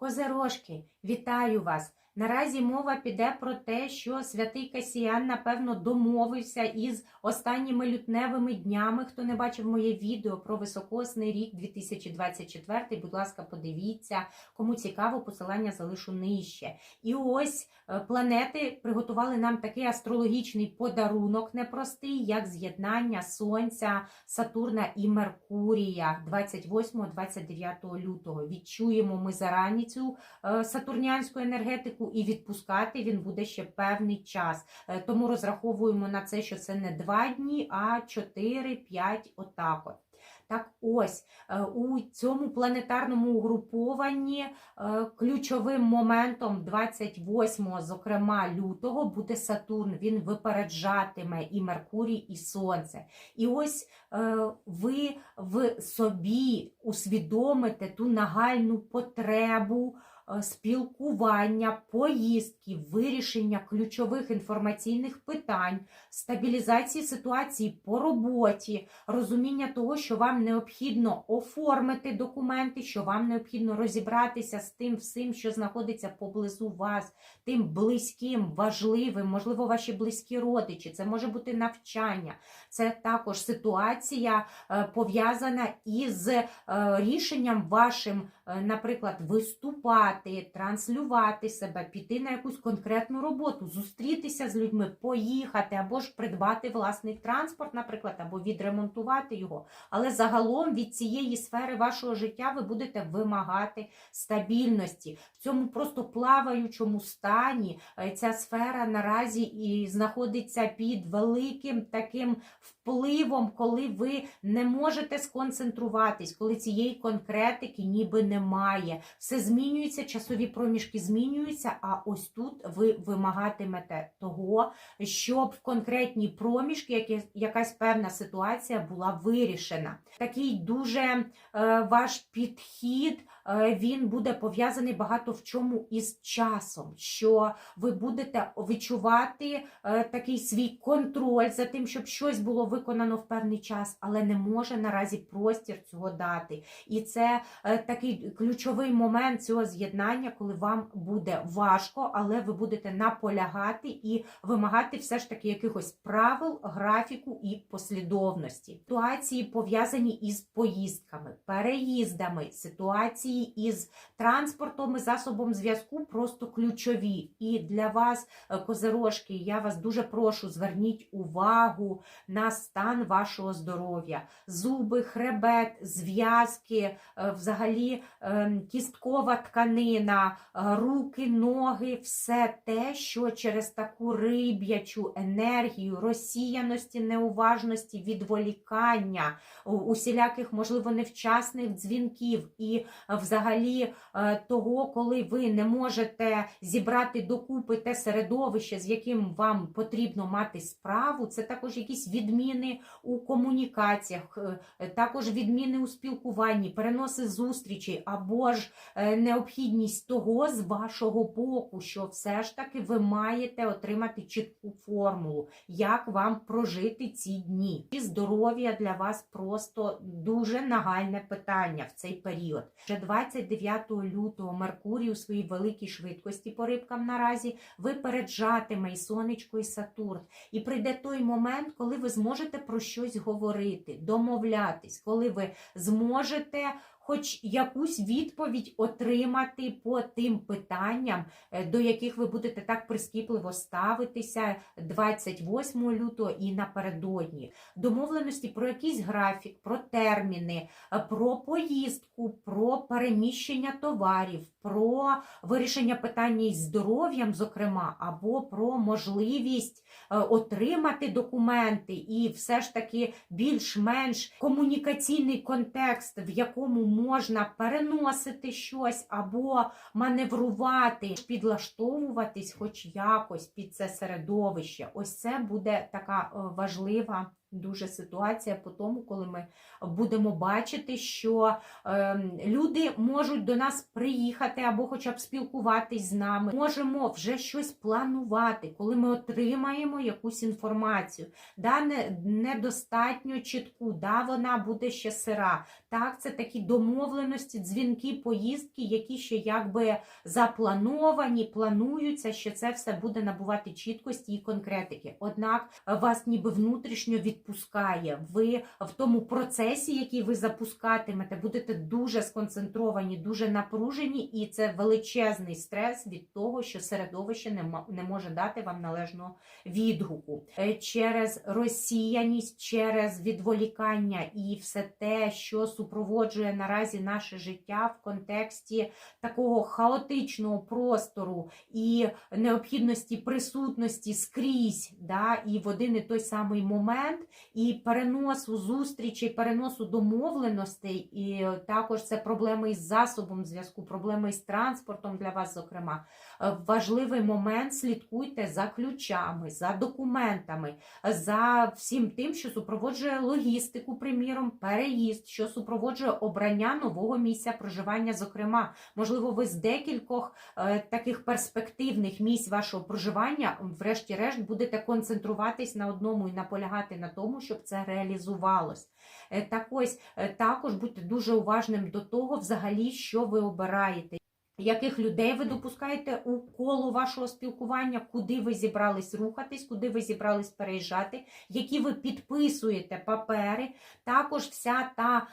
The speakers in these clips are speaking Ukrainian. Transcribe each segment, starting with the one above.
Козерожки, вітаю вас! Наразі мова піде про те, що святий Касіян, напевно, домовився із останніми лютневими днями. Хто не бачив моє відео про високосний рік 2024, будь ласка, подивіться. Кому цікаво, посилання залишу нижче. І ось е, планети приготували нам такий астрологічний подарунок непростий, як з'єднання Сонця, Сатурна і Меркурія 28-29 лютого. Відчуємо ми зарані цю е, сатурнянську енергетику і відпускати він буде ще певний час. Е, Тому розраховуємо на це, що це не два дні, а 4-5 отак от. Так ось е, у цьому планетарному угрупованні е, ключовим моментом 28-го, зокрема лютого, буде Сатурн. Він випереджатиме і Меркурій, і Сонце. І ось е, ви в собі усвідомите ту нагальну потребу спілкування, поїздки, вирішення ключових інформаційних питань, стабілізації ситуації по роботі, розуміння того, що вам необхідно оформити документи, що вам необхідно розібратися з тим всім, що знаходиться поблизу вас, тим близьким, важливим, можливо, ваші близькі родичі, це може бути навчання, це також ситуація е, пов'язана із е, рішенням вашим, е, наприклад, виступати, транслювати себе, піти на якусь конкретну роботу, зустрітися з людьми, поїхати або ж придбати власний транспорт, наприклад, або відремонтувати його. Але загалом від цієї сфери вашого життя ви будете вимагати стабільності. В цьому просто плаваючому стані е, ця сфера наразі і знаходиться під великим таким впливом, коли ви не можете сконцентруватись, коли цієї конкретики ніби немає. Все змінюється, часові проміжки змінюються, а ось тут ви вимагатимете того, щоб в конкретні проміжки якась певна ситуація була вирішена. Такий дуже е, ваш підхід. е, Він буде пов'язаний багато в чому із часом, що ви будете відчувати е, такий свій контроль за тим, щоб щось було виконано в певний час, але не може наразі простір цього дати. І це такий ключовий момент цього з'єднання, коли вам буде важко, але ви будете наполягати і вимагати все ж таки якихось правил, графіку і послідовності. Ситуації пов'язані із поїздками, переїздами, ситуації із транспортом і засобом зв'язку просто ключові. І для вас, е, козирожки, я вас дуже прошу, зверніть увагу на стан вашого здоров'я, зуби, хребет, зв'язки, е, взагалі кісткова тканина, е, руки, ноги, все те, що через таку риб'ячу енергію, розсіяності, неуважності, відволікання, усіляких, можливо, невчасних дзвінків і е, взагалі е, того, коли ви не можете зібрати докупи те середовище, з яким вам потрібно мати справу, це також якісь відміни у комунікаціях, також відміни у спілкуванні, переноси зустрічей або ж е, необхідність того з вашого боку, що все ж таки ви маєте отримати чітку формулу, як вам прожити ці дні. І здоров'я для вас просто дуже нагальне питання в цей період. Вже 29 лютого Меркурій у своїй великій швидкості по рибкам наразі випереджатиме і сонечко, і Сатурн. І прийде той момент, коли ви зможете про щось говорити, домовлятись, коли ви зможете хоч якусь відповідь отримати по тим питанням, е, до яких ви будете так прискіпливо ставитися 28 лютого і напередодні. Домовленості про якийсь графік, про терміни, е, про поїздку, про переміщення товарів, про вирішення питання із здоров'ям, зокрема, або про можливість е, отримати документи і все ж таки більш-менш комунікаційний контекст, в якому можна переносити щось або маневрувати, підлаштовуватись хоч якось під це середовище. Ось це буде така е, важлива дуже ситуація по тому, коли ми будемо бачити, що е, люди можуть до нас приїхати або хоча б спілкуватись з нами. Можемо вже щось планувати, коли ми отримаємо якусь інформацію. Да, не, недостатньо чітку, да, вона буде ще сира. Так, це такі домовленості, дзвінки, поїздки, які ще якби заплановані, плануються, що це все буде набувати чіткості і конкретики. Однак вас ніби внутрішньо відпускає. Ви в тому процесі, який ви запускатимете, будете дуже сконцентровані, дуже напружені, і це величезний стрес від того, що середовище не, може дати вам належного відгуку Е, через розсіяність, через відволікання і все те, що супроводжує наразі наше життя в контексті такого хаотичного простору і необхідності присутності скрізь, да, і в один і той самий момент, і переносу зустрічей, переносу домовленостей, і також це проблеми із засобом зв'язку, проблеми із транспортом для вас, зокрема. Е, Важливий момент слідкуйте за ключами, за документами, за всім тим, що супроводжує логістику, приміром, переїзд, що супроводжує обрання нового місця проживання. Зокрема, можливо, ви з декількох е, таких перспективних місць вашого проживання, врешті-решт, будете концентруватись на одному і наполягати на тому, щоб це реалізувалось. Е, Так ось е, також будьте дуже уважним до того, взагалі, що ви обираєте. Яких людей ви допускаєте у коло вашого спілкування, куди ви зібрались рухатись, куди ви зібрались переїжджати, які ви підписуєте папери, також вся та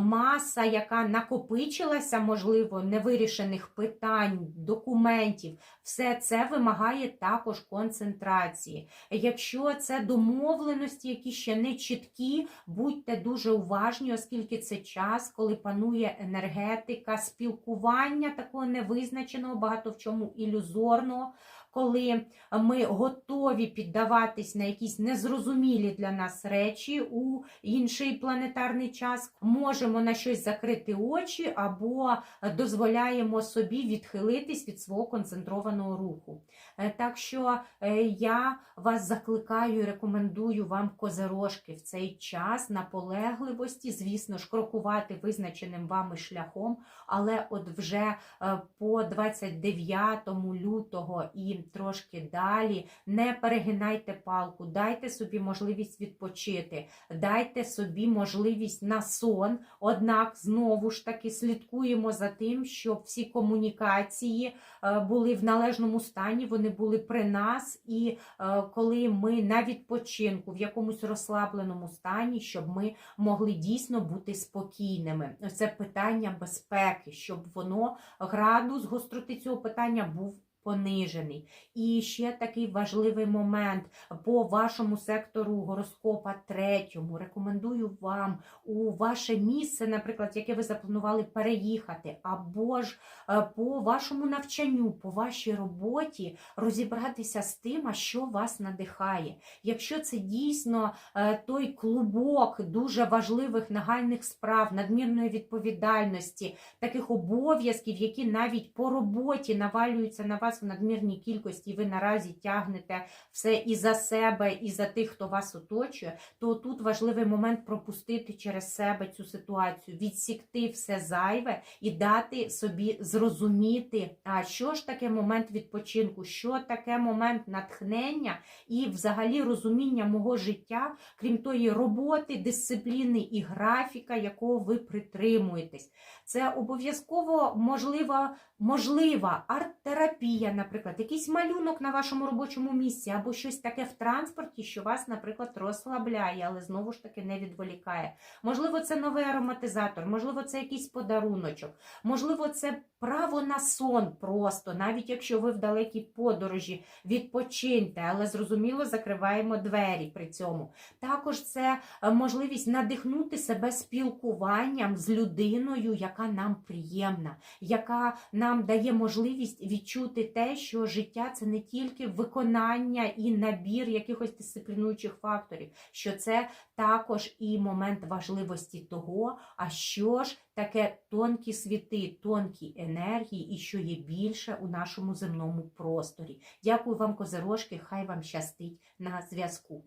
маса, яка накопичилася, можливо, невирішених питань, документів, все це вимагає також концентрації. Якщо це домовленості, які ще не чіткі, будьте дуже уважні, оскільки це час, коли панує енергетика, спілкування такого невизначеного, багато в чому ілюзорного. Коли ми готові піддаватись на якісь незрозумілі для нас речі у інший планетарний час, можемо на щось закрити очі або дозволяємо собі відхилитись від свого концентрованого руху. Е, Так що е, я вас закликаю і рекомендую вам козирожки в цей час наполегливості, звісно ж, крокувати визначеним вами шляхом, але от вже е, по 29 лютого і трошки далі не перегинайте палку, дайте собі можливість відпочити, дайте собі можливість на сон. Однак знову ж таки слідкуємо за тим, щоб всі комунікації е, були в належному стані, вони були при нас, і е, коли ми на відпочинку в якомусь розслабленому стані, щоб ми могли дійсно бути спокійними. Це питання безпеки, щоб воно градус гостроти цього питання був. Понижений. І ще такий важливий момент по вашому сектору гороскопа третьому. Рекомендую вам у ваше місце, наприклад, яке ви запланували переїхати, або ж е, по вашому навчанню, по вашій роботі розібратися з тим, що вас надихає. Якщо це дійсно е, той клубок дуже важливих нагальних справ, надмірної відповідальності, таких обов'язків, які навіть по роботі навалюються на вас в надмірній кількості, і ви наразі тягнете все і за себе, і за тих, хто вас оточує, то тут важливий момент пропустити через себе цю ситуацію, відсікти все зайве і дати собі зрозуміти, а що ж таке момент відпочинку, що таке момент натхнення і взагалі розуміння мого життя, крім тої роботи, дисципліни і графіка, якого ви притримуєтесь. Це обов'язково можлива, можлива арт-терапія, наприклад, якийсь малюнок на вашому робочому місці, або щось таке в транспорті, що вас, наприклад, розслабляє, але знову ж таки не відволікає. Можливо, це новий ароматизатор, можливо, це якийсь подаруночок, можливо, це право на сон просто, навіть якщо ви в далекій подорожі, відпочиньте, але зрозуміло закриваємо двері при цьому. Також це е, можливість надихнути себе спілкуванням з людиною, яка нам приємна, яка нам дає можливість відчути те, що життя це не тільки виконання і набір якихось дисциплінуючих факторів, що це також і момент важливості того, а що ж таке тонкі світи, тонкі енергії, і що є більше у нашому земному просторі. Дякую вам, козирожки, хай вам щастить на зв'язку.